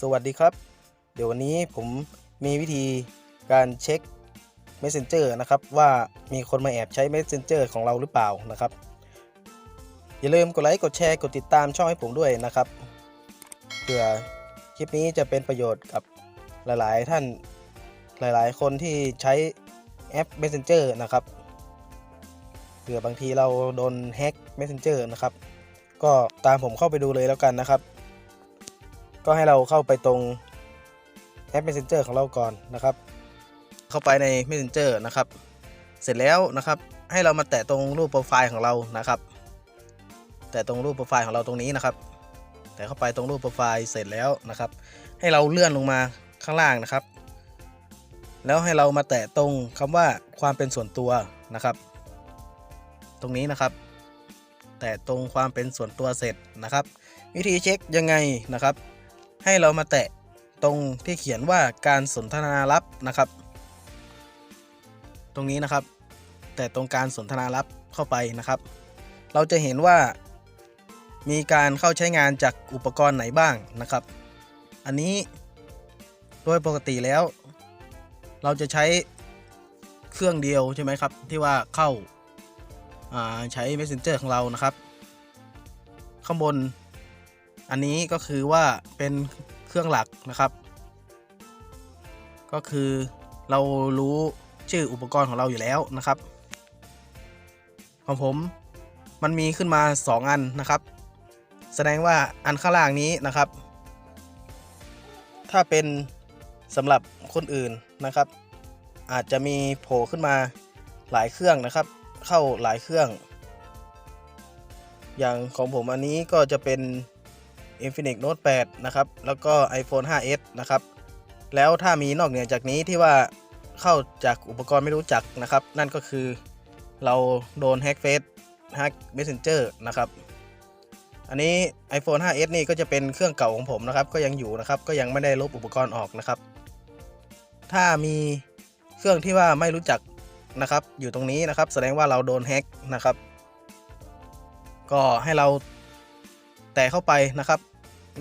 สวัสดีครับ เดี๋ยววันนี้ผมมีวิธีการเช็ค Messenger นะครับ ว่ามีคนมาแอบใช้ Messenger ของเราหรือเปล่านะครับ อย่าลืมกดไลค์กดแชร์กดติดตามช่องให้ผมด้วยนะครับเผื่อคลิปนี้จะเป็นประโยชน์กับหลายๆ ท่านหลายๆ คนที่ใช้แอป Messenger นะครับเผื่อบางทีเราโดนแฮ็ก Messenger นะครับ ก็ตามผมเข้าไปดูเลยแล้วกันนะครับ ก็ให้เราเข้าไปตรงแอป Messenger ของเราก่อนนะครับ เข้าไปใน Messenger นะครับ เสร็จแล้วนะครับ ให้เรามาแตะตรงรูปโปรไฟล์ของเรานะครับ แตะตรงรูปโปรไฟล์ของเราตรงนี้นะครับ แตะเข้าไปตรงรูปโปรไฟล์เสร็จแล้วนะครับ ให้เราเลื่อนลงมาข้างล่างนะครับ แล้วให้เรามาแตะตรงคำว่าความเป็นส่วนตัวนะครับ ตรงนี้นะครับ แตะตรงความเป็นส่วนตัวเสร็จนะครับ วิธีเช็คยังไงนะครับ ให้เรามาแตะตรงที่เขียนว่าการสนทนาลับนะครับ ตรงนี้นะครับ แต่ตรงการสนทนาลับเข้าไปนะครับ เราจะเห็นว่า มีการเข้าใช้งานจากอุปกรณ์ไหนบ้างนะครับ อันนี้โดยปกติแล้ว เราจะใช้เครื่องเดียวใช่ไหมครับ ที่ว่าเข้าาใช้ Messenger ของเรานะครับ ข้างบน อันนี้ก็คือว่าเป็นเครื่องหลักนะครับ ก็คือเรารู้ชื่ออุปกรณ์ของเราอยู่แล้วนะครับ ของผมมันมีขึ้นมา 2 อันนะครับ แสดงว่าอันข้างล่างนี้นะครับ ถ้าเป็นสำหรับคนอื่นนะครับ อาจจะมีโผล่ขึ้นมาหลายเครื่องนะครับ เข้าหลายเครื่อง อย่างของผมอันนี้ก็จะเป็น Infinix Note 8 นะครับ แล้วก็ iPhone 5s นะครับ แล้วถ้ามีนอกเหนือจากนี้ที่ว่าเข้าจากอุปกรณ์ไม่รู้จักนะครับ นั่นก็คือเราโดนแฮ็กเฟซแฮ็ก Messenger นะครับ อันนี้ iPhone 5s นี่ก็จะเป็นเครื่องเก่าของผมนะครับ ก็ยังอยู่นะครับ ก็ยังไม่ได้ลบอุปกรณ์ออกนะครับ ถ้ามีเครื่องที่ว่าไม่รู้จักนะครับ อยู่ตรงนี้นะครับ แสดงว่าเราโดนแฮ็กนะครับ ก็ให้เรา แตะเข้าไปนะครับ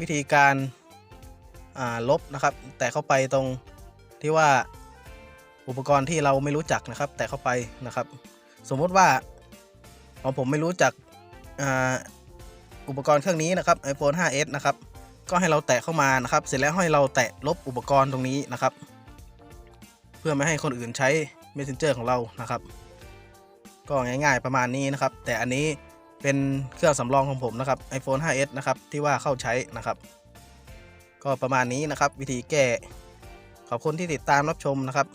วิธีการาลบนะครับ แตะเข้าไปตรงที่ว่าอุปกรณ์ที่เราไม่รู้จักนะครับ แตะเข้าไปนะครับ สมมติว่าของผมไม่รู้จักอ,อุปกรณ์เครื่องนี้นะครับ iPhone 5s นะครับ ก็ให้เราแตะเข้ามานะครับ เสร็จแล้วให้เราแตะลบอุปกรณ์ตรงนี้นะครับ เพื่อไม่ให้คนอื่นใช้ Messenger ของเรานะครับ ก็ง่าย ๆประมาณนี้นะครับ แต่อันนี้ เป็นเครื่องสำรองของผมนะครับ iPhone 5s นะครับที่ว่าเข้าใช้นะครับ ก็ประมาณนี้นะครับ วิธีแก้ ขอบคุณที่ติดตามรับชมนะครับ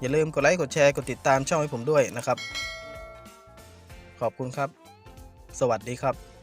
อย่าลืมกดไลค์กดแชร์กดติดตามช่องให้ผมด้วยนะครับ ขอบคุณครับ สวัสดีครับ